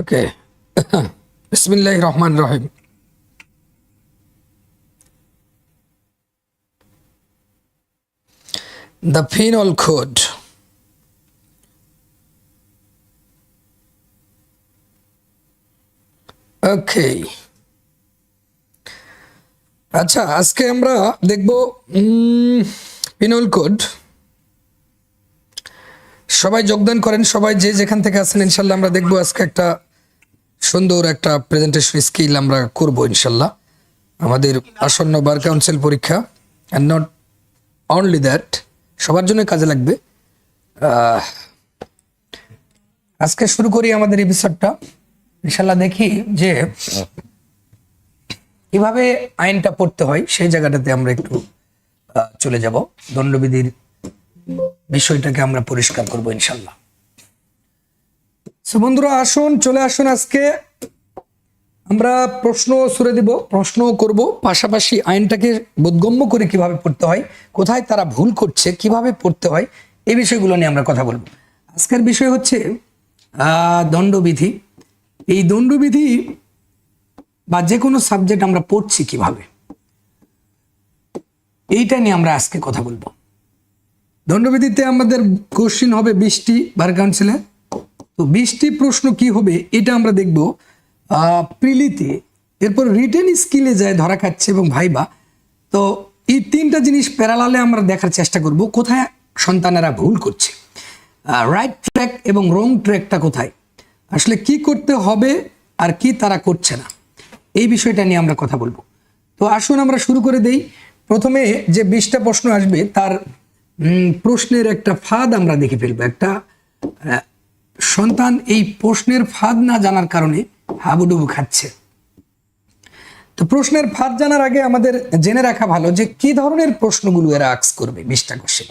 ওকে বিসমিল্লাহ রহমান রহিম The penal code. ওকে আচ্ছা আজকে আমরা দেখব পিনল কোড সবাই যোগদান করেন, সবাই যে যেখান থেকে আছেন, ইনশাল্লাহ আমরা দেখব আজকে একটা সুন্দর একটা প্রেজেন্টেশন স্কিল আমরা করব ইনশাল্লাহ। আমাদের আসন্ন বার কাউন্সিল পরীক্ষা অ্যান্ড নট অনলি দ্যাট সবার জন্য কাজে লাগবে। আজকে শুরু করি আমাদের এপিসোডটা ইনশাল্লাহ দেখি যে কীভাবে আইনটা পড়তে হয়, সেই জায়গাটাতে আমরা একটু চলে যাব। দণ্ডবিধির বিষয়টাকে আমরা পরিষ্কার করব ইনশাল্লাহ। সো বন্ধুরা, আসুন, চলে আসুন আজকে। আমরা প্রশ্ন সুরে দিব, প্রশ্ন করব। পাশাপাশি আইনটাকে বোধগম্য করে কীভাবে পড়তে হয়, কোথায় তারা ভুল করছে, কীভাবে পড়তে হয়, এই বিষয়গুলো নিয়ে আমরা কথা বলব। আজকের বিষয় হচ্ছে দণ্ডবিধি। এই দণ্ডবিধি বা যে কোনো সাবজেক্ট আমরা পড়ছি কীভাবে, এইটা নিয়ে আমরা আজকে কথা বলব। দণ্ডবিধিতে আমাদের কোশ্চিন হবে বিশটি বার কাউন্সিলে তো বিশটি প্রশ্ন কি হবে এটা আমরা দেখব। প্রিলিতে, এরপর রিটেন স্কিলে যায় ধরা খাচ্ছে এবং ভাইবা। তো এই তিনটা জিনিস প্যারালালে আমরা দেখার চেষ্টা করব, কোথায় সন্তানেরা ভুল করছে। রাইট ট্র্যাক এবং রং ট্র্যাকটা কোথায়? আসলে কি করতে হবে আর কি তারা করছে না। এই বিষয়টা নিয়ে আমরা কথা বলব। তো আসুন আমরা শুরু করে দেই। প্রথমে যে বিশটা প্রশ্ন আসবে, তার প্রশ্নের একটা ফাঁদ আমরা দেখে ফেলব। একটা সন্তান এই প্রশ্নের ফাঁদ না জানার কারণে হাবুডুবু খাচ্ছে। তো প্রশ্নের ফাঁদ জানার আগে আমাদের জেনে রাখা ভালো যে কি ধরনের প্রশ্নগুলো এরা আক্স করবে বিশটা কোশ্চেন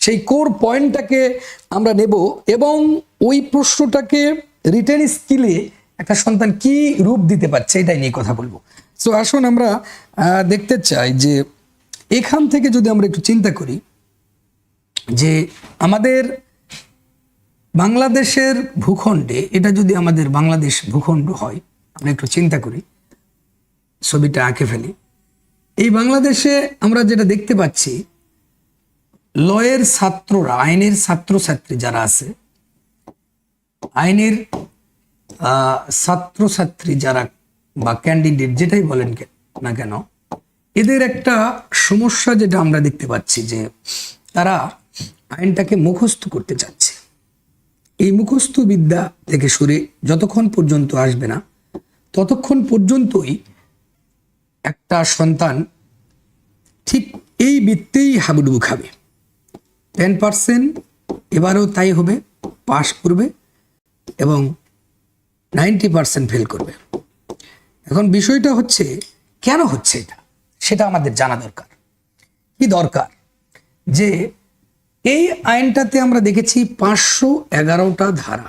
সেই কোর পয়েন্টটাকে আমরা নেব এবং ওই প্রশ্নটাকে রিটেন স্কিলে একটা সন্তান কি রূপ দিতে পারছে এটাই নিয়ে কথা বলব। সো আসুন আমরা দেখতে চাই যে এখান থেকে যদি আমরা একটু চিন্তা করি যে আমাদের বাংলাদেশের ভূখণ্ডে, এটা যদি আমাদের বাংলাদেশ ভূখণ্ড হয়, আমরা একটু চিন্তা করি, ছবিটা আঁকে ফেলি। এই বাংলাদেশে আমরা যেটা দেখতে পাচ্ছি, লয়ের ছাত্ররা, আইনের ছাত্রছাত্রী যারা আছে, আইনের ছাত্রছাত্রী যারা বা ক্যান্ডিডেট যেটাই বলেন না কেন, এদের একটা সমস্যা যেটা আমরা দেখতে পাচ্ছি যে, তারা আইনটাকে মুখস্থ করতে চাচ্ছে। এই মুখস্থ বিদ্যা থেকে সরে যতক্ষণ পর্যন্ত আসবে না, ততক্ষণ পর্যন্তই একটা সন্তান ঠিক এই বৃত্তেই হাবুডুবু খাবে। টেন পার্সেন্ট, এবারও তাই হবে, পাশ করবে এবং নাইনটি পার্সেন্ট ফেল করবে। এখন বিষয়টা হচ্ছে, কেন হচ্ছে এটা? সেটা আমাদের জানা দরকার। কি দরকার? যে এই আইনটাতে আমরা দেখেছি পাঁচশো এগারোটা ধারা।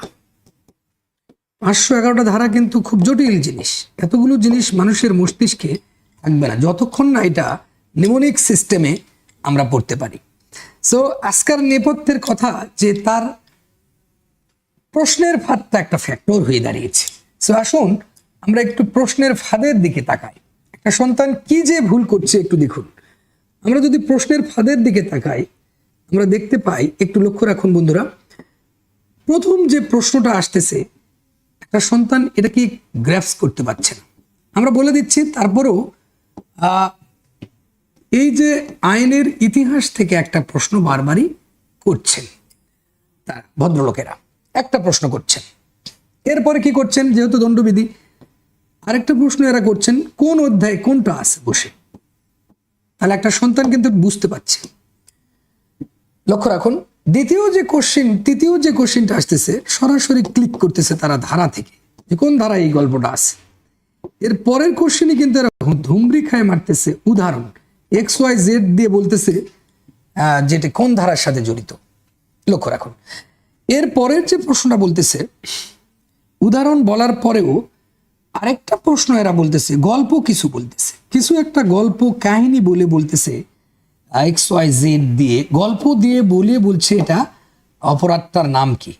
পাঁচশো এগারোটা ধারা কিন্তু খুব জটিল জিনিস। এতগুলো জিনিস মানুষের মস্তিষ্কে থাকবে না। যতক্ষণ না এটা নিমোনিক সিস্টেমে আমরা পড়তে পারি। সো আজকের নেপথ্যের কথা যে তার প্রশ্নের ফাঁদটা একটা ফ্যাক্টর হয়ে দাঁড়িয়েছে। সো আসুন আমরা একটু প্রশ্নের ফাঁদের দিকে তাকাই। একটা সন্তান কি যে ভুল করছে একটু দেখুন। আমরা যদি প্রশ্নের ফাঁদের দিকে তাকাই আমরা দেখতে পাই, একটু লক্ষ্য রাখুন বন্ধুরা। প্রথম যে প্রশ্নটা আসতেছে, একটা সন্তান এটা কি গ্রাফস করতে পারছে না? আমরা বলে দিচ্ছি, তারপরেও এই যে আইনের ইতিহাস থেকে একটা প্রশ্ন বারবারই করছেন তার ভদ্রলোকেরা। একটা প্রশ্ন করছেন। এরপরে কি করছেন, যেহেতু দণ্ডবিধি, আরেকটা প্রশ্ন এরা করছেন, কোন অধ্যায় কোনটা আছে বসে? তাহলে একটা সন্তান কিন্তু বুঝতে পারছে। লক্ষ্য রাখুন, দ্বিতীয় যে কোশ্চিন তৃতীয় যে কোশ্চিনটা আসতেছে, সরাসরি ক্লিক করতেছে তারা ধারা থেকে যে কোন ধারা এই গল্পটা আছে। এর পরের কোশ্চেনই কিন্তু এরা ধুমরি খায় মারতেছে, উদাহরণ এক্স ওয়াই জেড দিয়ে বলতেছে যেটা কোন ধারার সাথে জড়িত। লক্ষ্য রাখুন, এর পরের যে প্রশ্নটা বলতেছে, উদাহরণ বলার পরেও আরেকটা প্রশ্ন এরা বলতেছে, গল্প কিছু বলতেছে, কিছু একটা গল্প কাহিনী বলে বলতেছে এক্স ওয়াই জেড দিয়ে, গল্প দিয়ে বলে বলছে এটা অপরাধটার নাম কি?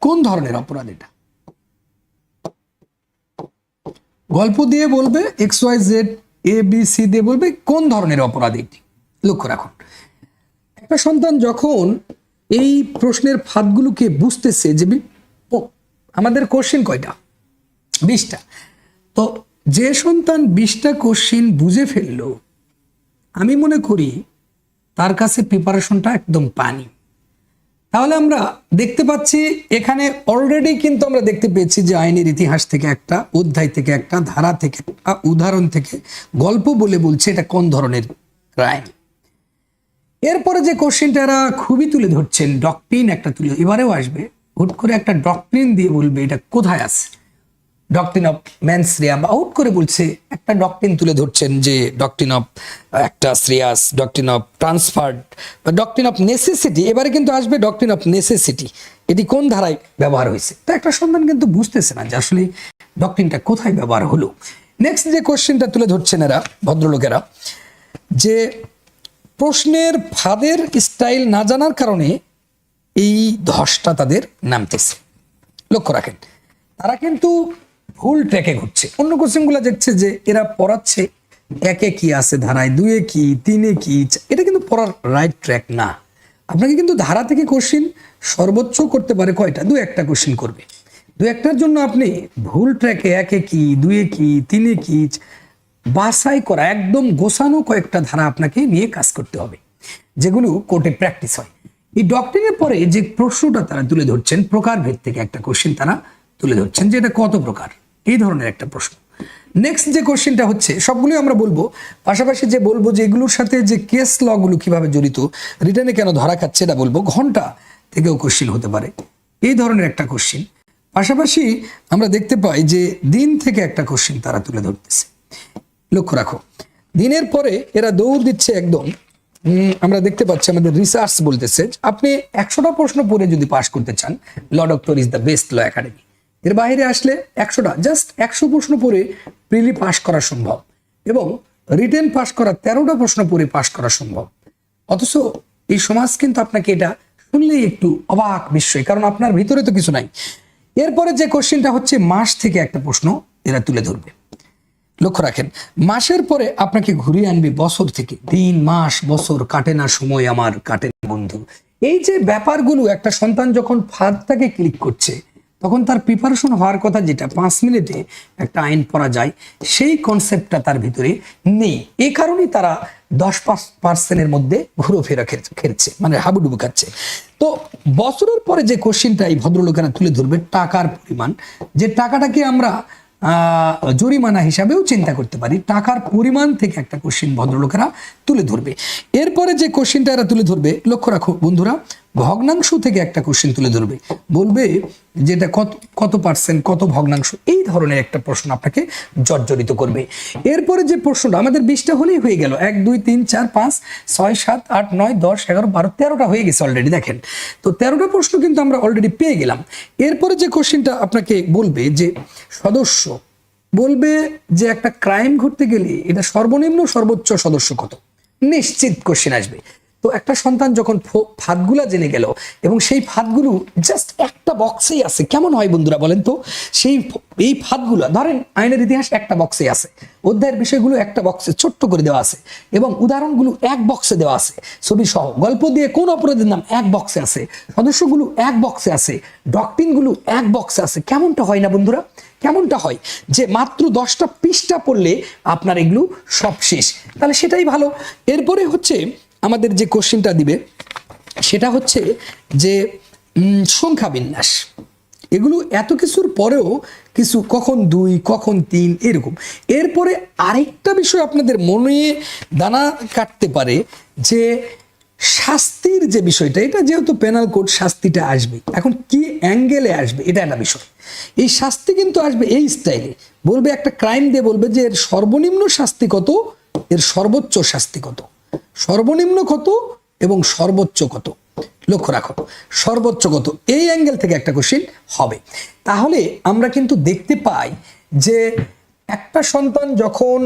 কোন ধরনের অপরাধ এটা? গল্প দিয়ে বলবে X Y Z A, B, C দিয়ে বলবে কোন ধরনের অপরাধ এটি? লক্ষ্য রাখুন। একটা সন্তান যখন এই প্রশ্নের ফাঁদগুলোকে বুঝতেছে যে আমাদের কোশ্চেন কয়টা? বিশটা। তো যে সন্তান বিশটা কোশ্চিন বুঝে ফেলল আমি মনে করি তার কাছে প্রিপারেশনটা একদম পানি। তাহলে আমরা দেখতে পাচ্ছি এখানে অলরেডি কিন্তু আমরা দেখতে পেয়েছি যে আইনের ইতিহাস থেকে একটা, অধ্যায় থেকে একটা, ধারা থেকে একটা, উদাহরণ থেকে গল্প বলে বলছে এটা কোন ধরনের ক্রাইম এরপরে যে কোশ্চেনটা এরা খুবই তুলে ধরছেন ডকট্রিন একটা তুলে, এবারেও আসবে, হুট করে একটা ডকট্রিন দিয়ে বলবে এটা কোথায় আছে? ডকট্রিন অফ ম্যানশ্রেয়া বা হুট করে বলছে, একটা ডকট্রিন তুলে ধরছেন যে ডকট্রিন অফ একটা শ্রেয়াস ডকট্রিন অফ ট্রান্সফার্ড বা ডকট্রিন অফ নেসেসিটি এবারে কিন্তু আসবে ডকট্রিন অফ নেসেসিটি এটি কোন ধারায় ব্যবহার হয়েছে? তো একটা সন্ধান কিন্তু বুঝতেছে না যে আসলে ডকট্রিনটা কোথায় ব্যবহার হলো। নেক্সট যে কোশ্চেনটা তুলে ধরছেন এরা, ভদ্রলোকেরা, যে প্রশ্নের ফাঁদের স্টাইল না জানার কারণে এই ধসটা তাদের নামতেছে। লক্ষ্য রাখেন, তারা কিন্তু ভুল ট্র্যাকে ঘুরছে। অন্য কোশ্চেনগুলো দেখছে যে এরা পড়াচ্ছে একে কি আছে ধারায়, দুয়ে কি, তিনে কি এটা কিন্তু পড়ার রাইট ট্র্যাক না। আপনাকে কিন্তু ধারা থেকে কোশ্চিন সর্বোচ্চ করতে পারে কয়টা? দু একটা কোশ্চিন করবে। দু একটার জন্য আপনি ভুল ট্র্যাকে একে কি, দুয়ে কি, তিনে কি বাছাই করা, একদম গোছানো কয়েকটা ধারা আপনাকে নিয়ে কাজ করতে হবে, যেগুলো কোর্টে প্র্যাকটিস হয়। এই ডক্টরিনের পরে যে প্রশ্নটা তারা তুলে ধরছেন, প্রকারভেদ থেকে একটা কোশ্চেন তারা তুলে ধরছেন, যে এটা কত প্রকার? এই ধরনের একটা প্রশ্ন। নেক্সট যে কোশ্চেনটা হচ্ছে, সবগুলোই আমরা বলব। পাশাপাশি যে বলব যে এগুলোর সাথে যে কেস লগুলো কীভাবে জড়িত রিটার্নে কেন ধরা খাচ্ছে, এটা বলব। ঘণ্টা থেকেও কোশ্চেন হতে পারে। এই ধরনের একটা কোশ্চেন পাশাপাশি আমরা দেখতে পাই যে দিন থেকে একটা কোশ্চেন তারা তুলে ধরতেছে। লক্ষ্য রাখো, দিনের পরে এরা দৌড় দিচ্ছে একদম। আমরা দেখতে পাচ্ছি আমাদের রিসার্চ বলতেছে আপনি একশোটা প্রশ্ন পড়ে যদি পাশ করতে চান law doctor is the best law academy এর বাইরে আসলে একশোটা জাস্ট একশো প্রশ্ন পড়ে প্রিলি পাশ করা সম্ভব এবং রিটেন পাশ করা তেরোটা প্রশ্ন পড়ে পাশ করা সম্ভব। অথচ এই সমাজ কিন্তু আপনাকে এটা শুনলেই একটু অবাক বিস্ময়, কারণ আপনার ভিতরে তো কিছু নাই। এরপরে যে কোশ্চেনটা হচ্ছে মাস থেকে একটা প্রশ্ন, এরা তুলে ধরবে। লক্ষ্য রাখেন, মাসের পরে আপনাকে ঘুরিয়ে আনবে বছর থেকে। দিন, মাস, বছর, কাটে না সময় আমার, কাটে না বন্ধু। এই যে ব্যাপারগুলো, একটা সন্তান যখন ফাঁদটাকে ক্লিক করছে তখন তার প্রিপারেশন হওয়ার কথা যেটা, পাঁচ মিনিটে একটা আইন পড়া যায়, সেই কনসেপ্টটা তার ভিতরে নেই। এই কারণেই তারা দশ পার্সেন্টের মধ্যে ঘুরোফেরা খেলছে মানে হাবুডুবু খাচ্ছে। তো বছরের পরে যে কোশ্চিনটা এই ভদ্রলোকেরা তুলে ধরবে, টাকার পরিমাণ, যে টাকাটাকে আমরা জরিমানা হিসাবেও চিন্তা করতে পারি, টাকার পরিমাণ থেকে একটা কোশ্চিন ভদ্রলোকেরা তুলে ধরবে। এরপরে যে কোশ্চিনটা এরা তুলে ধরবে, লক্ষ্য রাখো বন্ধুরা ভগ্নাংশ থেকে একটা কোশ্চিন তুলে ধরবে। বলবে যেটা কত কত পার্সেন্ট কত ভগ্নাংশ, এই ধরনের একটা প্রশ্ন আপনাকে জর্জরিত করবে। এরপরে যে প্রশ্নটা, আমাদের বিশটা হলেই হয়ে গেল। এক, দুই, তিন, চার, পাঁচ, ছয়, সাত, আট, নয়, দশ, এগারো, বারো, তেরোটা হয়ে গেছে অলরেডি দেখেন। তো তেরোটা প্রশ্ন কিন্তু আমরা অলরেডি পেয়ে গেলাম। এরপরে যে কোশ্চিনটা আপনাকে বলবে যে, সদস্য, বলবে যে একটা ক্রাইম ঘটতে গেলে এটা সর্বনিম্ন সর্বোচ্চ সদস্য কত? নিশ্চিত কোশ্চেন আসবে। তো একটা সন্তান যখন ফাঁদগুলা জেনে গেল, এবং সেই ফাঁদগুলো জাস্ট একটা বক্সেই আছে। কেমন হয় বন্ধুরা বলেন তো? সেই এই ফাঁদগুলো, ধরেন আইনের ইতিহাস একটা বক্সে আছে, অধ্যায়ের বিষয়গুলো একটা বক্সে ছোট্ট করে দেওয়া আছে, এবং উদাহরণগুলো এক বক্সে দেওয়া আছে, ছবি সহ। গল্প দিয়ে কোন অপরাধের নাম এক বক্সে আছে, সদস্যগুলো এক বক্সে আছে ডকটিনগুলো এক বক্সে আছে, কেমনটা হয় না বন্ধুরা? কেমনটা হয়? যে মাত্র দশটা পৃষ্ঠা পড়লে আপনার এগুলো সব শেষ। তাহলে সেটাই ভালো। এরপরে হচ্ছে আমাদের যে কোশ্চেনটা দিবে, সেটা হচ্ছে যে সংখ্যা বিন্যাস। এগুলো এত কিছুর পরেও কিছু কখন দুই, কখন তিন, এরকম। এরপরে আরেকটা বিষয় আপনাদের মনে দানা কাটতে পারে যে, শাস্তির যে বিষয়টা, এটা যেহেতু পেনাল কোড শাস্তিটা আসবে এখন কি অ্যাঙ্গেলে আসবে, এটা একটা বিষয়। এই শাস্তি কিন্তু আসবে এই স্টাইলে বলবে একটা ক্রাইম দিয়ে বলবে যে, এর সর্বনিম্ন শাস্তি কত, এর সর্বোচ্চ শাস্তি কত। সর্বনিম্ন কত এবং সর্বোচ্চ কত? লক্ষ্য রাখো, সর্বোচ্চ কত? এই অ্যাঙ্গেল থেকে একটা কোশ্চিন হবে। তাহলে আমরা কিন্তু দেখতে পাই যে একটা সন্তান যখন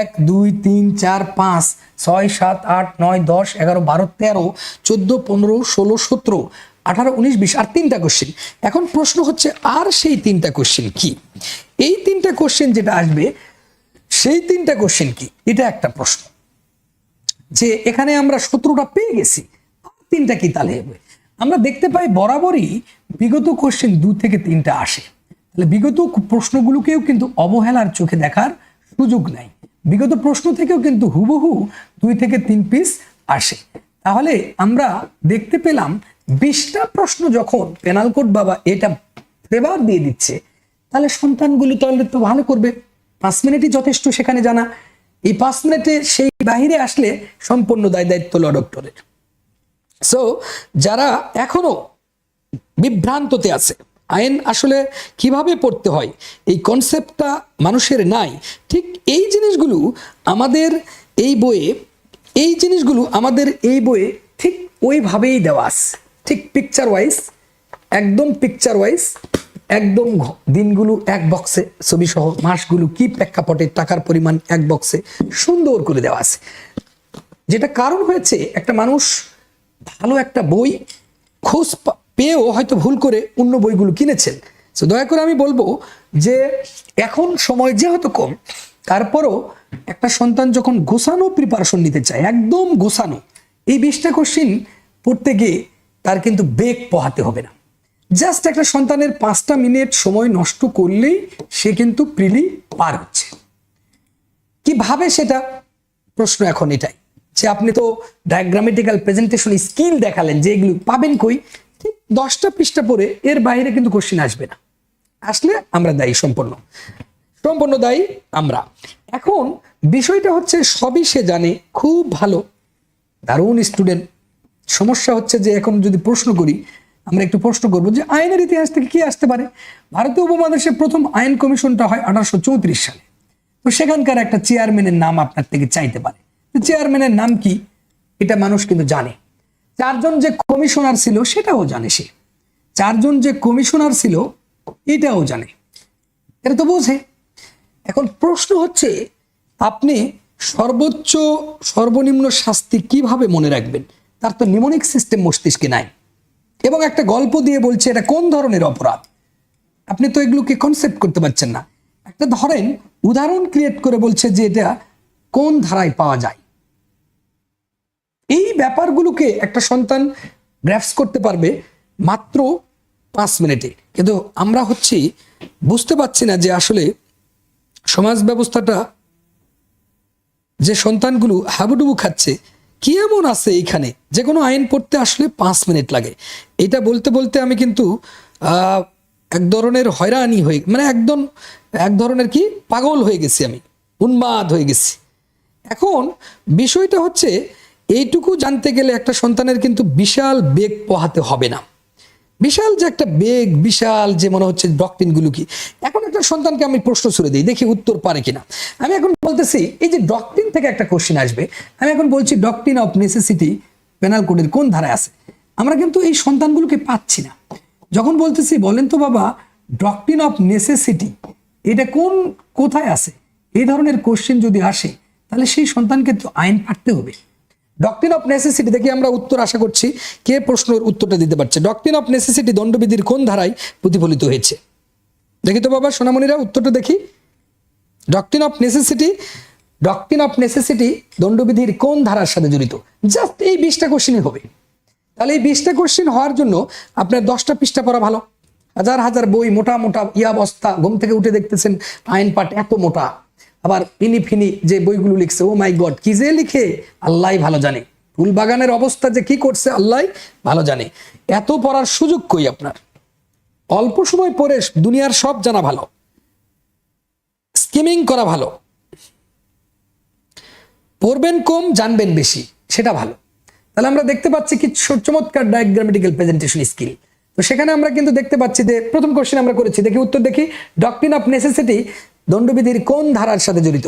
এক, দুই, তিন, চার, পাঁচ, ছয়, সাত, আট, নয়, দশ, এগারো, বারো, তেরো, চোদ্দ, পনেরো, ষোলো, সতেরো, আঠারো, উনিশ, বিশ, আর তিনটা কোশ্চেন এখন প্রশ্ন হচ্ছে, আর সেই তিনটা কোশ্চেন কি? এই তিনটা কোশ্চেন যেটা আসবে, সেই তিনটা কোশ্চেন কি? এটা একটা প্রশ্ন। যে এখানে আমরা সতেরোটা পেয়ে গেছি, তিনটা কি তাহলে হবে আমরা দেখতে পাই বরাবরই বিগত কোশ্চেন দু থেকে তিনটা আসে। তাহলে বিগত প্রশ্নগুলোকেও কিন্তু অবহেলার চোখে দেখার সুযোগ নাই। বিগত প্রশ্ন থেকেও কিন্তু হুবহু দুই থেকে তিন পিস আসে। তাহলে আমরা দেখতে পেলাম বিশটা প্রশ্ন যখন পেনাল কোড বাবা এটা ফেভার দিয়ে দিচ্ছে, তাহলে সন্তানগুলো তাহলে তো ভালো করবে। পাঁচ মিনিটই যথেষ্ট সেখানে জানা। এই পাঁচ মিনিটে সেই বাহিরে আসলে সম্পূর্ণ দায় দায়িত্ব ল ডক্টরের সো যারা এখনও বিভ্রান্ততে আছে, আইন আসলে কীভাবে পড়তে হয়, এই কনসেপ্টটা মানুষের নাই, ঠিক এই জিনিসগুলো আমাদের এই বইয়ে, এই জিনিসগুলো আমাদের এই বইয়ে ঠিক ওইভাবেই দেওয়া আছে। ঠিক পিকচার ওয়াইজ একদম পিকচার ওয়াইজ একদম দিনগুলো এক বক্সে ছবি সহ মাসগুলো কি প্রেক্ষাপটে টাকার পরিমাণ এক বক্সে সুন্দর করে দেওয়া আছে? যেটা কারণ হয়েছে, একটা মানুষ ভালো একটা বই খোঁজ পেয়েও হয়তো ভুল করে অন্য বইগুলো কিনেছেন। তো দয়া করে আমি বলব যে, এখন সময় যেহেতু কম, তারপরও একটা সন্তান যখন গোছানো প্রিপারেশন নিতে চায়, একদম গোছানো, এই বিশটা কোশ্চিন পড়তে গিয়ে তার কিন্তু বেগ পোহাতে হবে না। জাস্ট একটা সন্তানের পাঁচটা মিনিট সময় নষ্ট করলেই সে কিন্তু প্রিলি পার হচ্ছে। কীভাবে সেটা? প্রশ্ন এখন এটাই। যে আপনি তো ডায়াগ্রামেটিক্যাল প্রেজেন্টেশন স্কিল দেখালেন, যে এগুলো পাবেন কই? ঠিক দশটা পৃষ্ঠা পরে এর বাইরে কিন্তু কোশ্চিন আসবে না। আসলে আমরা দায়ী, সম্পূর্ণ। সম্পূর্ণ দায়ী আমরা। এখন বিষয়টা হচ্ছে সবই সে জানে, খুব ভালো। দারুণ স্টুডেন্ট সমস্যা হচ্ছে যে এখন যদি প্রশ্ন করি আমরা একটু প্রশ্ন করব যে আইনের ইতিহাস থেকে কি আসতে পারে? ভারতীয় উপমহাদেশে প্রথম আইন কমিশনটা হয় আঠারোশো চৌত্রিশ সালে। তো সেখানকার একটা চেয়ারম্যানের নাম আপনার থেকে চাইতে পারে। চেয়ারম্যানের নাম কি? এটা মানুষ কিন্তু জানে। চারজন যে কমিশনার ছিল, সেটাও জানে সে। চারজন যে কমিশনার ছিল, এটাও জানে। এটা তো বোঝে। এখন প্রশ্ন হচ্ছে, আপনি সর্বোচ্চ, সর্বনিম্ন শাস্তি কীভাবে মনে রাখবেন? তার তো নিমোনিক সিস্টেম মস্তিষ্কে নাই। এবং একটা গল্প দিয়ে বলছে, এটা কোন ধরনের অপরাধ? আপনি তো এগুলোকে কনসেপ্ট করতে পারছেন না। একটা ধরেন, উদাহরণ ক্রিয়েট করে বলছে যে এটা কোন ধারায় পাওয়া যায়। এই ব্যাপারগুলোকে একটা সন্তান গ্রাফস করতে পারবে মাত্র পাঁচ মিনিটে। কিন্তু আমরা হচ্ছি, বুঝতে পারছি না যে আসলে সমাজ ব্যবস্থাটা যে সন্তানগুলো হাবুডুবু খাচ্ছে কি এমন আছে এইখানে? যে কোনো আইন পড়তে আসলে পাঁচ মিনিট লাগে। এটা বলতে বলতে আমি কিন্তু এক ধরনের হয়রানি হয়ে মানে একদম, এক ধরনের কি, পাগল হয়ে গেছি আমি, উন্মাদ হয়ে গেছি। এখন বিষয়টা হচ্ছে, এইটুকু জানতে গেলে একটা সন্তানের কিন্তু বিশাল বেগ পোহাতে হবে না। বিশাল যে একটা বেগ, বিশাল যে মনে হচ্ছে ডকটিনগুলো কি? এখন একটা সন্তানকে আমি প্রশ্ন ছুড়ে দিই, দেখি উত্তর পারে কিনা। আমি এখন বলতেছি, এই যে ডকটিন থেকে একটা কোশ্চেন আসবে, আমি এখন বলছি ডকটিন অফ নেসেসিটি পেনাল কোডের কোন ধারায় আছে? আমরা কিন্তু এই সন্তানগুলোকে পাচ্ছি না। যখন বলতেছি, বলেন তো বাবা ডকটিন অফ নেসেসিটি এটা কোন কোথায় আছে? এই ধরনের কোশ্চেন যদি আসে, তাহলে সেই সন্তানকে তো আইন পাঠতে হবে। ডকটিন অফ নেসেসিটি দেখি আমরা উত্তর আশা করছি, কে প্রশ্নের উত্তরটা দিতে পারছে? ডকটিন অফ নেসেসিটি দণ্ডবিধির কোন ধারায় প্রতিফলিত হয়েছে? দেখি তো বাবা, সোনামণিরা উত্তরটা দেখি। Doctrine of necessity doctrine of necessity দণ্ডবিধির কোন ধারার সাথে জড়িত? জাস্ট এই বিশটা কোশ্চেনই হবে। তাহলে এই বিশটা কোশ্চেন হওয়ার জন্য আপনার দশটা পৃষ্ঠা পড়া ভালো। হাজার হাজার বই, মোটা মোটা ইয়া বস্তা ঘুম থেকে উঠে দেখতেছেন আইন পাঠ এত মোটা। আবার ইনি ফিনি যে বইগুলো লিখছে, ও মাই গড, কি যে লিখে? আল্লাহ ভালো জানে। ফুল বাগানের অবস্থা যে কি করছে, আল্লাহ ভালো জানে। এত পড়ার সুযোগ কই আপনার? অল্প সময় পড়ে দুনিয়ার সব জানা ভালো। স্কিমিং করা ভালো। পড়বেন কম, জানবেন বেশি, সেটা ভালো। তাহলে আমরা দেখতে পাচ্ছি কি চমৎকার ডায়াগ্রামেটিক্যাল প্রেজেন্টেশন স্কিল তো সেখানে আমরা কিন্তু দেখতে পাচ্ছি যে, প্রথম কোশ্চেন আমরা করেছি, দেখি উত্তর দেখি। ডক্টরিন অফ নেসেসিটি দণ্ডবিধির কোন ধারার সাথে জড়িত?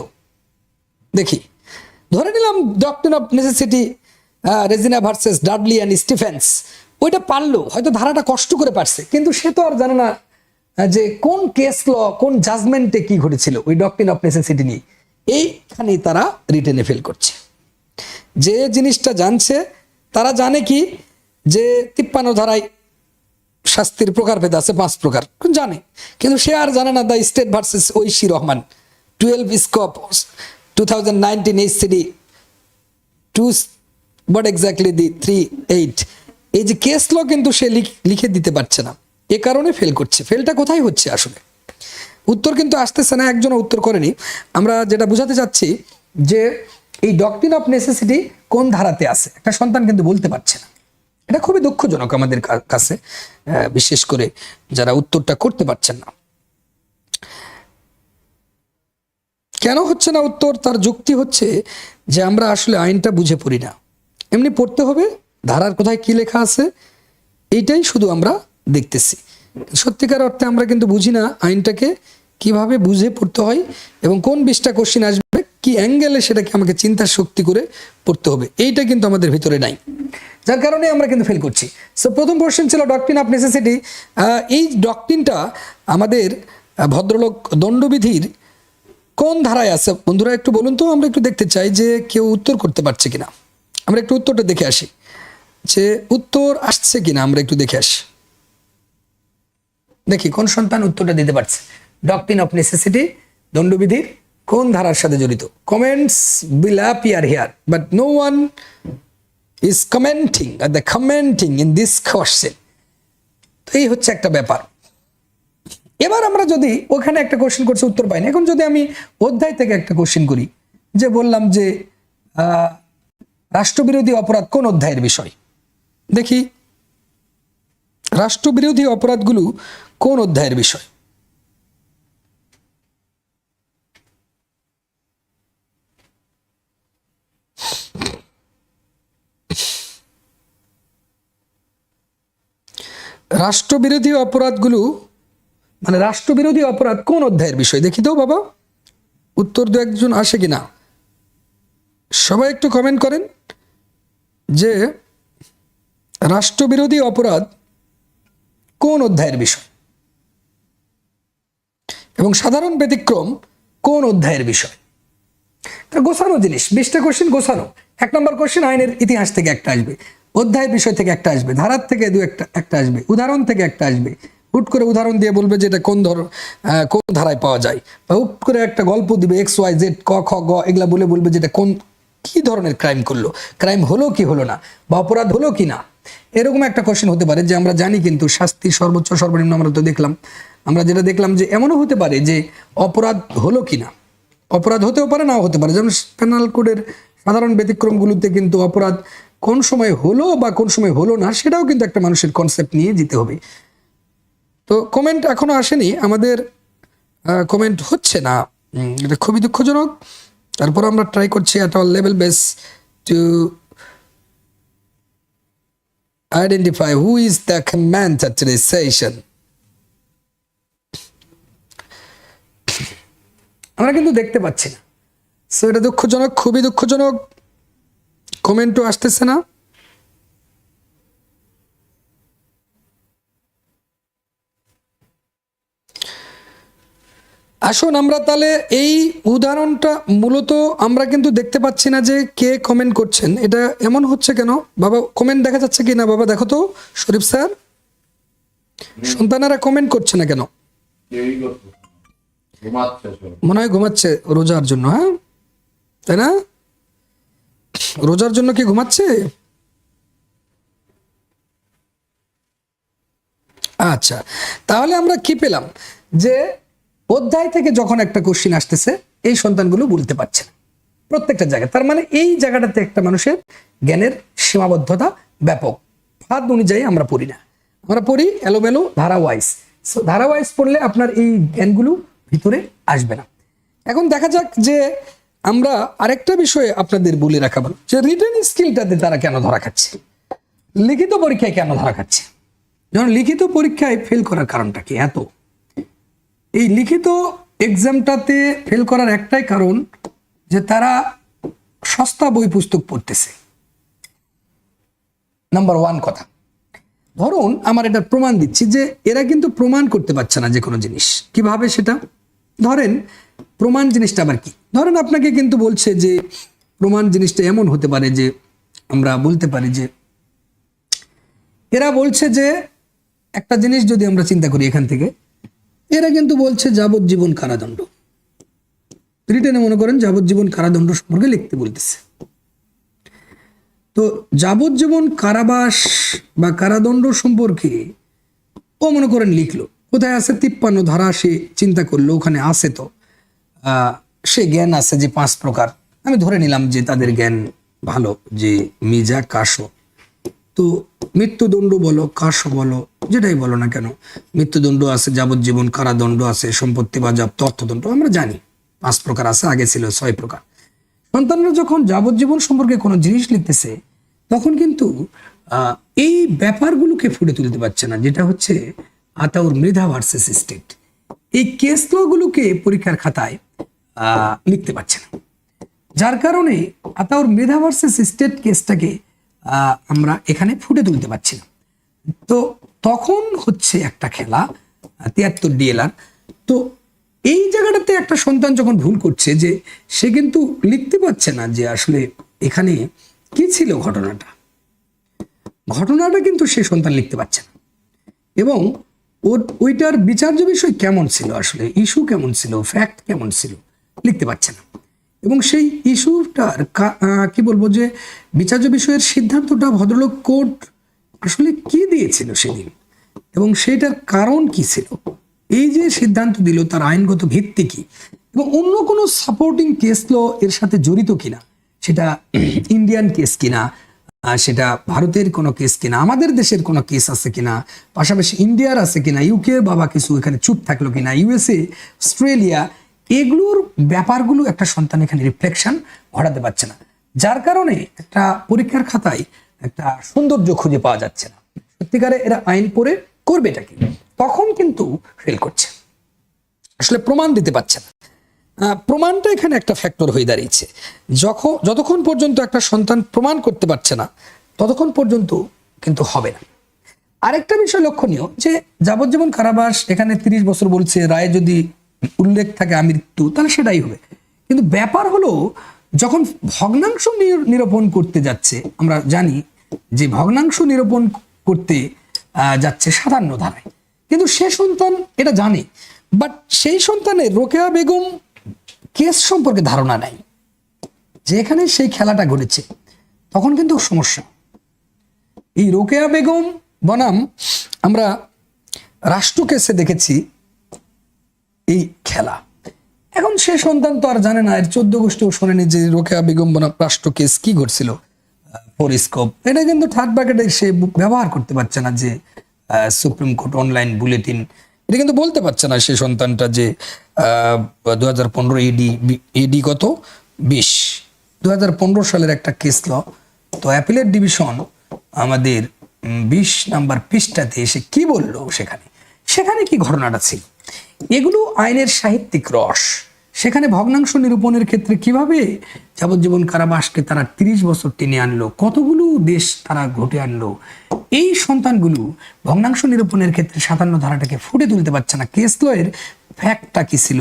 দেখি। ধরে নিলাম doctrine of necessity Regina versus Dudley and Stephens ওইটা পারল, হয়তো ধারাটা কষ্ট করে পারছে, কিন্তু সে তো আর জানে না যে কোন কেস ল কোন জাজমেন্টে কি ঘটেছিল ওই ডক্টরিন অফ নেসেসিটি নিয়ে। এইখানে তারা রিটেনে ফেল করছে। যে জিনিসটা জানছে, তারা জানে কি? যে তিপ্পান্ন ধারায় শাস্তির প্রকারভেদ আছে, পাঁচ প্রকার। জানে? কিন্তু সে আর জানে না, the state versus Oishee Rahman. Twelve scope two thousand nineteen HCD two bot exactly the three eight এই যে কেস ল কিন্তু সে লিখ- লিখে দিতে পারছে না। এ কারণে ফেল করছে। ফেলটা কোথায় হচ্ছে আসলে? উত্তর কিন্তু আসতেছে না একজন উত্তর করেনি। আমরা যেটা বোঝাতে চাচ্ছি যে এই ডকটিন অফ নেসেসিটি কোন ধারাতে আছে? একটা সন্তান কিন্তু বলতে পারছে না। এটা খুবই দুঃখজনক আমাদের কাছে বিশেষ করে যারা উত্তরটা করতে পারছেন না। কেন হচ্ছে না উত্তর? তার যুক্তি হচ্ছে যে আমরা আসলে আইনটা বুঝে পড়ি না। এমনি পড়তে হবে, ধারার কোথায় কি লেখা আছে, এইটাই শুধু আমরা দেখতেছি। সত্যিকার অর্থে আমরা কিন্তু বুঝি না আইনটাকে কীভাবে বুঝে পড়তে হয় এবং কোন বিশটা কোশ্চিন আসবে কি অ্যাঙ্গেলে সেটাকে আমাকে চিন্তার শক্তি করে পড়তে হবে, এইটা কিন্তু আমাদের ভিতরে নাই। যার কারণে আমরা কিন্তু ফেল করছি। সো প্রথম কোশ্চেন ছিল ডকটিন অফ নেসেসিটি এই ডকটিনটা আমাদের ভদ্রলোক দণ্ডবিধির কোন ধারায় আছে? বন্ধুরা, একটু বলুন তো, আমরা একটু দেখতে চাই যে কেউ উত্তর করতে পারছে কিনা। আমরা একটু উত্তরটা দেখে আসি। যে উত্তর আসছে কিনা, আমরা একটু দেখে আসি। দেখি, কোন সন্তান উত্তরটা দিতে পারছে? ডকটিন অফ নেসেসিটি দণ্ডবিধির কোন ধারার সাথে জড়িত? Comments will appear here but no one is commenting R the commenting in this question তো এই হচ্ছে একটা ব্যাপার। এবার আমরা যদি ওখানে একটা কোশ্চেন করছে, উত্তর পাই না এখন যদি আমি অধ্যায় থেকে একটা কোশ্চেন করি, যে বললাম যে রাষ্ট্রবিরোধী অপরাধ কোন অধ্যায়ের বিষয়? দেখি, রাষ্ট্রবিরোধী অপরাধগুলো কোন অধ্যায়ের বিষয়? রাষ্ট্রবিরোধী অপরাধগুলো মানে রাষ্ট্রবিরোধী অপরাধ কোন অধ্যায়ের বিষয়? দেখি তো বাবা, উত্তর দু একজন আসে কিনা? সবাই একটু কমেন্ট করেন যে রাষ্ট্রবিরোধী অপরাধ কোন অধ্যায়ের বিষয়? এবং সাধারণ ব্যতিক্রম কোন অধ্যায়ের বিষয়? তা গোছানো জিনিস, বিশটা কোশ্চেন গোছানো। এক নম্বর কোশ্চেন আইনের ইতিহাস থেকে একটা আসবে। অধ্যায় বিষয় থেকে একটা আসবে, ধারার থেকে দু একটা একটা আসবে, উদাহরণ থেকে একটা আসবে। হুট করে উদাহরণ দিয়ে বলবে যে এটা কোন ধর কোন ধারায় পাওয়া যায়। বা হুট করে একটা গল্প দিবে এক্স ওয়াই জেড ক, খ, গ, এগুলা বলে বলবে যেটা কোন, কি ধরনের ক্রাইম করল? ক্রাইম হলো কি হলো না? বা অপরাধ হলো কি না? এরকম একটা কোশ্চেন হতে পারে যে আমরা জানি কিন্তু শাস্তি সর্বোচ্চ, সর্বনিম্ন আমরা তো দেখলাম। আমরা যেটা দেখলাম যে এমনও হতে পারে যে অপরাধ হলো কি না? অপরাধ হতেও পারে, নাও হতে পারে। যেমন পেনাল কোডের সাধারণ ব্যতিক্রমগুলোতে কিন্তু অপরাধ কোন সময় হলো বা কোন সময় হলো না, সেটাও কিন্তু একটা মানুষের কনসেপ্ট নিয়ে যেতে হবে। তো কমেন্ট এখনও আসেনি, আমাদের কমেন্ট হচ্ছে না। এটা খুবই দুঃখজনক। তারপর আমরা ট্রাই করছি at all level base to identify who is the command session আমরা কিন্তু দেখতে পাচ্ছি না। সো এটা দুঃখজনক, খুবই দুঃখজনক। কমেন্টও আসতেছে না? আসুন আমরা তাহলে এই উদাহরণটা মূলত আমরা কিন্তু দেখতে পাচ্ছি না যে কে কমেন্ট করছেন। এটা এমন হচ্ছে কেন? বাবা কমেন্ট দেখা যাচ্ছে কি না? বাবা দেখো তো শরীফ স্যার। সন্তানেরা কমেন্ট করছে না কেন। মনে হয় ঘুমাচ্ছে রোজার জন্য হ্যাঁ? তাই না? রোজার জন্য কি ঘুমাচ্ছে? আচ্ছা তাহলে আমরা কি পেলাম? যে অধ্যায় থেকে যখন একটা কোশ্চিন আসতেছে, এই সন্তানগুলো বলতে পারছে না। প্রত্যেকটা জায়গায়। তার মানে এই জায়গাটাতে একটা মানুষের জ্ঞানের সীমাবদ্ধতা ব্যাপক। ফাঁদ অনুযায়ী আমরা পড়ি না। আমরা পড়ি এলোমেলো ধারা ওয়াইজ সো ধারা ওয়াইজ পড়লে আপনার এই জ্ঞানগুলো ভিতরে আসবে না। এখন দেখা যাক যে আমরা আরেকটা বিষয়ে আপনাদের বলে রাখা ভালো যে রিটার্ন স্কিলটাতে তারা কেন ধরা খাচ্ছে? লিখিত পরীক্ষায় কেন ধরা খাচ্ছে? যেমন লিখিত পরীক্ষায় ফেল করার কারণটা কি? এত। এই লিখিত এক্সামটাতে ফেল করার একটাই কারণ যে তারা সস্তা বই পুস্তক পড়তেছে। নাম্বার ওয়ান কথা। ধরুন আমার এটা প্রমাণ দিচ্ছি যে এরা কিন্তু প্রমাণ করতে পারছে না যে কোনো জিনিস। কীভাবে সেটা? ধরেন প্রমাণ জিনিসটা আবার কি? ধরেন আপনাকে কিন্তু বলছে যে প্রমাণ জিনিসটা এমন হতে পারে যে আমরা বলতে পারি যে এরা বলছে যে একটা জিনিস যদি আমরা চিন্তা করি এখান থেকে, এরা কিন্তু বলছে যাবজ্জীবন কারাদণ্ড। ব্রিটেনে মনে করেন যাবজ্জীবন কারাদণ্ড সম্পর্কে লিখতে বলতেছে। তো যাবজ্জীবন কারাবাস বা কারাদণ্ড সম্পর্কে ও মনে করেন লিখলো। কোথায় আছে? তিপ্পান্ন ধারা সে চিন্তা করল, ওখানে আছে তো। সে জ্ঞান আছে যে পাঁচ প্রকার। আমি ধরে নিলাম যে তাদের জ্ঞান ভালো, যে মিজা কাশো তো মৃত্যুদণ্ড বলো কাশ বলো, যেটাই বলো না কেন, মৃত্যুদণ্ড আছে, যাবজ্জীবন কারাদণ্ড আছে, সম্পত্তি বাজেয়াপ্ত অর্থদণ্ড আমরা জানি। পাঁচ প্রকার আছে, আগে ছিল ছয় প্রকার। সন্তানরা যখন যাবজ্জীবন সম্পর্কে কোনো জিনিস লিখতেছে, তখন কিন্তু এই ব্যাপারগুলোকে ফুটে তুলতে পারছে না, যেটা হচ্ছে আতাউর মৃধা ভার্সেস স্টেট এই কেস গুলোকে পরীক্ষার খাতায় লিখতে পারছে না যার কারণে আতাউর মেধা ভার্সেস স্টেট কেসটাকে আমরা এখানে ফুটে তুলতে পারছি না। তো তখন হচ্ছে একটা খেলা, তিয়াত্তর ডিএলআর। তো এই জায়গাটাতে একটা সন্তান যখন ভুল করছে যে সে কিন্তু লিখতে পারছে না যে আসলে এখানে কি ছিল ঘটনাটা। ঘটনাটা কিন্তু সে সন্তান লিখতে পারছে না। এবং ওর, ওইটার বিচার্য বিষয় কেমন ছিল আসলে? ইস্যু কেমন ছিল? ফ্যাক্ট কেমন ছিল? লিখতে পারছে না। এবং সেই ইস্যুটার কি বলব যে বিচার্য বিষয়ের সিদ্ধান্তটা ভদ্রলোক কোর্ট আসলে কি দিয়েছিল সেদিন? এবং সেটার কারণ কি ছিল? এই যে সিদ্ধান্ত দিল তার আইনগত ভিত্তি কি? এবং অন্য কোনো সাপোর্টিং কেস ল এর সাথে জড়িত কিনা? সেটা ইন্ডিয়ান কেস কিনা? সেটা ভারতের কোনো কেস কিনা? আমাদের দেশের কোনো কেস আছে কিনা? পাশাপাশি ইন্ডিয়ার আছে কিনা? ইউকে বাবা কিছু এখানে চুপ থাকল কিনা? ইউএসএ অস্ট্রেলিয়া এগুলোর ব্যাপারগুলো একটা সন্তান এখানে রিফ্লেকশন ঘটাতে পারছে না। যার কারণে একটা পরীক্ষার খাতায় একটা সৌন্দর্য খুঁজে পাওয়া যাচ্ছে না। সত্যিকারে এরা আইন পড়ে করবে এটাকে তখন কিন্তু ফেল করছে। আসলে প্রমাণ দিতে পারছে না। প্রমাণটা এখানে একটা ফ্যাক্টর হয়ে দাঁড়িয়েছে। যখন যতক্ষণ পর্যন্ত একটা সন্তান প্রমাণ করতে পারছে না, ততক্ষণ পর্যন্ত কিন্তু হবে না। আরেকটা বিষয় লক্ষণীয় যে যাবজ্জীবন কারাবাস এখানে তিরিশ বছর বলছে, রায়ে যদি উল্লেখ থাকে আমৃত্যু তাহলে সেটাই হবে। কিন্তু ব্যাপার হলো, যখন ভগ্নাংশ নির- নিরূপণ করতে যাচ্ছে, আমরা জানি যে ভগ্নাংশ নিরূপণ করতে যাচ্ছে সাতান্ন ধারায়। কিন্তু সে সন্তান এটা জানে বাট সেই সন্তানের রোকেয়া বেগম কেস সম্পর্কে ধারণা নাই যেখানে সেই খেলাটা ঘটেছে, তখন কিন্তু সমস্যা। এই রোকেয়া বেগম বনাম আমরা রাষ্ট্র কেসে দেখেছি এই খেলা। এখন সে সন্তান তো আর জানে না, এর চোদ্দ গোষ্ঠীও শোনেনি যে রোকেয়া বেগম বনাম রাষ্ট্র কেস কি ঘটছিল পরিস্কোপ এটা কিন্তু থার্ড ব্র্যাকেটে সে ব্যবহার করতে পারছে না যে সুপ্রিম কোর্ট অনলাইন বুলেটিন এটা কিন্তু বলতে পারছে না সে সন্তানটা যে দু হাজার পনেরো এডি এডি কত? বিশ। দু হাজার পনেরো সালের একটা কেস ল তো অ্যাপিলেট ডিভিশন আমাদের বিশ নাম্বার পৃষ্ঠাতে এসে কি বলল সেখানে? সেখানে কি ঘটনাটা ছিল? এগুলো আইনের সাহিত্যিক রস। সেখানে ভগ্নাংশ নিরূপণের ক্ষেত্রে কীভাবে যাবজ্জীবন কারাবাসকে তারা তিরিশ বছর টেনে আনলো, কতগুলো দেশ তারা ঘটে আনলো, এই সন্তানগুলো ভগ্নাংশ নিরূপণের ক্ষেত্রে সাতান্ন ধারাটাকে ফুটে তুলতে পারছে না। কেস লয়ের ফ্যাক্টটা কি ছিল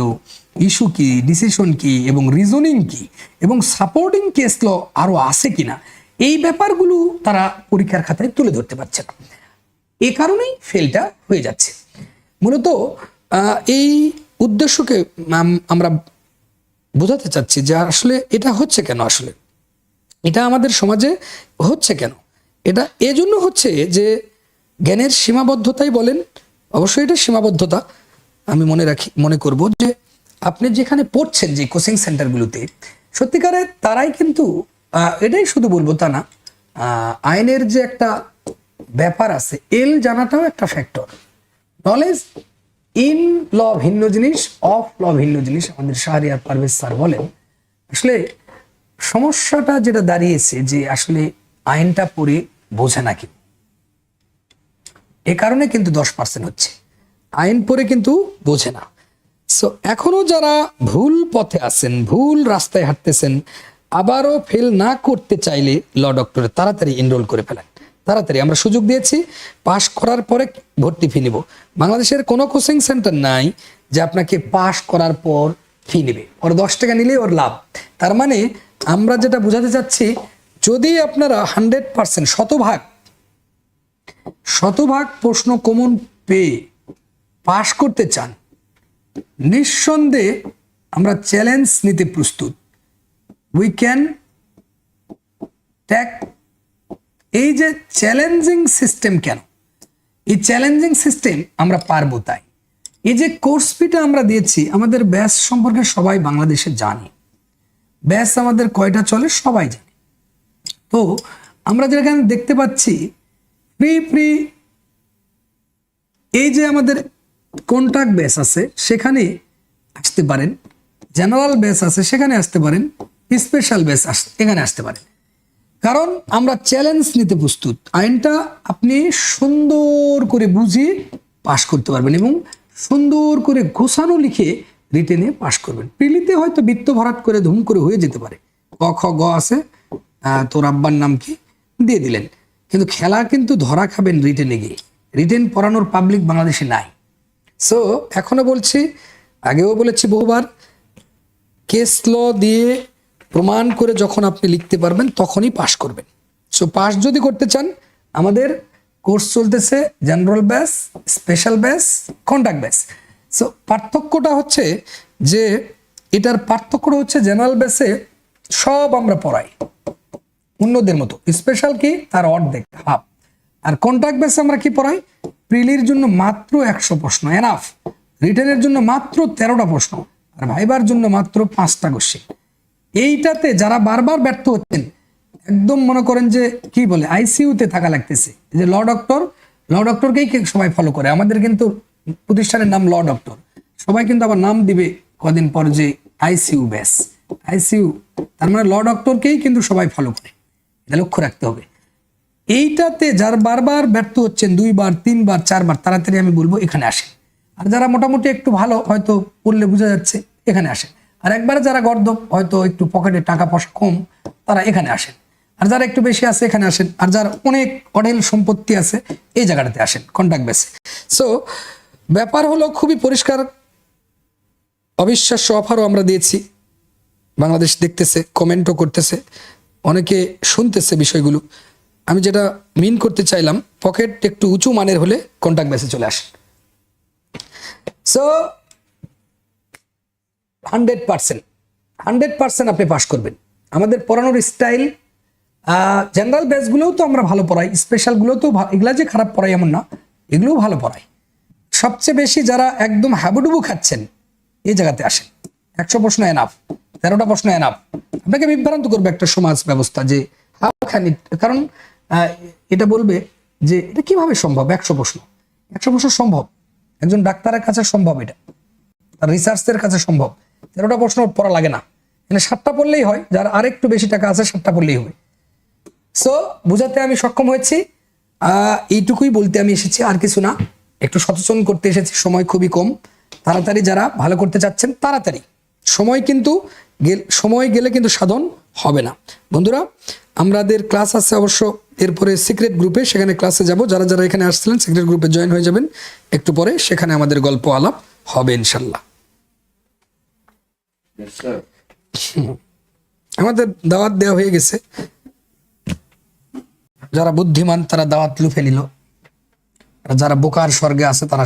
ইস্যু কি ডিসিশন কি, এবং রিজনিং কি, এবং সাপোর্টিং কেস ল আরও আছে কিনা, এই ব্যাপারগুলো তারা পরীক্ষার খাতায় তুলে ধরতে পারছে না। এ কারণেই ফেলটা হয়ে যাচ্ছে। মূলত এই উদ্দেশ্যকে আমরা বোঝাতে চাচ্ছি যে আসলে এটা হচ্ছে কেন আসলে? এটা আমাদের সমাজে হচ্ছে কেন? এটা এজন্য হচ্ছে যে জ্ঞানের সীমাবদ্ধতাই বলেন, অবশ্যই এটা সীমাবদ্ধতা। আমি মনে রাখি, মনে করব যে আপনি যেখানে পড়ছেন যে কোচিং সেন্টারগুলোতে, সত্যিকারে তারাই কিন্তু এটাই শুধু বলব তা না আইনের যে একটা ব্যাপার আছে, এল জানাটাও একটা ফ্যাক্টর নলেজ ইন ল ভিন্ন জিনিস অফ ল ভিন্ন জিনিস আমাদের শাহরিয়ার পারভেজ স্যার বলেন, আসলে সমস্যাটা যেটা দাঁড়িয়েছে যে আসলে আইনটা পড়ে বোঝে না কেউ। এ কারণে কিন্তু দশ পার্সেন্ট হচ্ছে। আইন পড়ে কিন্তু বোঝে না। সো এখনও যারা ভুল পথে আছেন, ভুল রাস্তায় হাঁটতেছেন, আবারও ফেল না করতে চাইলে ল ডক্টরে তাড়াতাড়ি এনরোল করে ফেলেন। তাড়াতাড়ি, আমরা সুযোগ দিয়েছি, পাশ করার পরে ভর্তি ফি নিব। বাংলাদেশের কোনো কোচিং সেন্টার নাই যে আপনাকে পাশ করার পর ফি নেবে। ওর দশ টাকা নিলেই ওর লাভ। তার মানে আমরা যেটা বোঝাতে চাচ্ছি, যদি আপনারা হান্ড্রেড পার্সেন্ট শতভাগ শতভাগ প্রশ্ন কমন পেয়ে পাশ করতে চান, নিঃসন্দেহে আমরা চ্যালেঞ্জ নিতে প্রস্তুত। উই ক্যান ট্যাক এই যে চ্যালেঞ্জিং সিস্টেম কেন? এই চ্যালেঞ্জিং সিস্টেম আমরা পারব তাই। এই যে কোর্স ফিটা আমরা দিয়েছি, আমাদের ব্যাস সম্পর্কে সবাই বাংলাদেশে জানে। ব্যাস আমাদের কয়টা চলে সবাই জানে। তো আমরা যেখানে দেখতে পাচ্ছি ফ্রি ফ্রি এই যে আমাদের কন্ট্রাক্ট ব্যাস আছে, সেখানে আসতে পারেন। জেনারেল ব্যাস আছে, সেখানে আসতে পারেন। স্পেশাল বেস এখানে আসতে পারেন। কারণ আমরা চ্যালেঞ্জ নিতে প্রস্তুত। আইনটা আপনি সুন্দর করে বুঝিয়ে পাশ করতে পারবেন এবং সুন্দর করে গোছানো লিখে রিটেনে পাশ করবেন। প্রিলিতে হয়তো বৃত্ত ভরাট করে ধুম করে হয়ে যেতে পারে। ক, খ, গ আছে তোর আব্বার নাম কি? দিয়ে দিলেন। কিন্তু খেলা কিন্তু ধরা খাবেন রিটেনে গিয়ে। রিটেন পড়ানোর পাবলিক বাংলাদেশে নাই। সো এখনও বলছি, আগেও বলেছি বহুবার কেস ল দিয়ে প্রমাণ করে যখন আপনি লিখতে পারবেন, তখনই পাশ করবেন। সো পাস যদি করতে চান, আমাদের কোর্স চলতেছে জেনারেল ব্যাস, স্পেশাল ব্যাস কন্ট্যাক্ট ব্যাস। সো পার্থক্যটা হচ্ছে যে এটার পার্থক্যটা হচ্ছে জেনারেল ব্যাসে সব আমরা পড়াই। অন্যদের মতো। স্পেশাল কি? তার অর্ধেক, হাফ। আর কন্ট্যাক্ট বেসে আমরা কি পড়াই? প্রিলির জন্য মাত্র একশো প্রশ্ন এনাফ রিটেনের জন্য মাত্র তেরোটা প্রশ্ন। আর ভাইবার জন্য মাত্র পাঁচটা কোশ্চেন এইটাতে যারা বারবার ব্যর্থ হচ্ছেন, একদম মনে করেন যে কি বলে আইসিইউতে থাকা লাগতেছে। যে ল ডক্টর, ল ডক্টরকেই সবাই ফলো করে। আমাদের কিন্তু প্রতিষ্ঠানের নাম ল ডক্টর। সবাই কিন্তু আবার নাম দিবে কদিন পর যে আইসিইউ ব্যাস। আইসিইউ তার মানে ল ডক্টরকেই কিন্তু সবাই ফলো করে। এটা লক্ষ্য রাখতে হবে। এইটাতে যার বারবার ব্যর্থ হচ্ছেন, দুইবার, তিনবার, চারবার, তাড়াতাড়ি আমি বলব এখানে আসেন। আর যারা মোটামুটি একটু ভালো হয়তো পড়লে বোঝা যাচ্ছে, এখানে আসেন। আর একবারে যারা গর্দ হয়তো একটু পকেটে টাকা পয়সা কম, তারা এখানে আসেন। আর যারা একটু বেশি আছে, এখানে আসেন। আর যার অনেক অঢেল সম্পত্তি আছে, এই জায়গাটাতে আসেন কন্ট্যাক্ট বেসে সো ব্যাপার হলো খুবই পরিষ্কার। অবিশ্বাস্য অফারও আমরা দিয়েছি। বাংলাদেশ দেখতেছে কমেন্টও করতেছে। অনেকে শুনতেছে বিষয়গুলো। আমি যেটা মিন করতে চাইলাম পকেট একটু উঁচু মানের হলে কন্ট্যাক্ট বেসে চলে আসেন। So hundred percent hundred percent আপনি পাস করবেন। আমাদের পড়ানোর স্টাইল জেনারেল বেসগুলোও তো আমরা ভালো পড়াই স্পেশালগুলো তো এগুলা যে খারাপ পড়াই এমন না, এগুলোও ভালো পড়াই। সবচেয়ে বেশি যারা একদম হাবুডুবু খাচ্ছেন, এই জায়গাতে আসেন। একশো প্রশ্ন এনাফ তেরোটা প্রশ্ন এনাফ আপনাকে বিভ্রান্ত করবে একটা সমাজ ব্যবস্থা যে, হাউ কারণ এটা বলবে যে, এটা কীভাবে সম্ভব? একশো প্রশ্ন। একশো প্রশ্ন সম্ভব। একজন ডাক্তারের কাছে সম্ভব এটা। রিসার্চের কাছে সম্ভব। তেরোটা প্রশ্ন পড়া লাগে না। মানে সাতটা পড়লেই হয়, যার আরেকটু বেশি টাকা আছে সাতটা পড়লেই হবে সো বুঝাতে আমি সক্ষম হয়েছি। এইটুকুই বলতে আমি এসেছি, আর কিছু না। একটু সচেতন করতে এসেছি, সময় খুবই কম। তাড়াতাড়ি যারা ভালো করতে চাচ্ছেন, তাড়াতাড়ি। সময় কিন্তু সময় গেলে কিন্তু সাধন হবে না। বন্ধুরা, আমাদের ক্লাস আছে অবশ্য, এরপরে সিক্রেট গ্রুপে সেখানে ক্লাসে যাব। যারা যারা এখানে আসছিলেন সিক্রেট গ্রুপে জয়েন হয়ে যাবেন। একটু পরে সেখানে আমাদের গল্প আলাপ হবে, ইনশাল্লাহ. আমাদের দাওয়াত দেওয়া হয়ে গেছে। যারা বুদ্ধিমান, তারা দাওয়াত লুফে নিল। যারা বোকার স্বর্গে আছে, তারা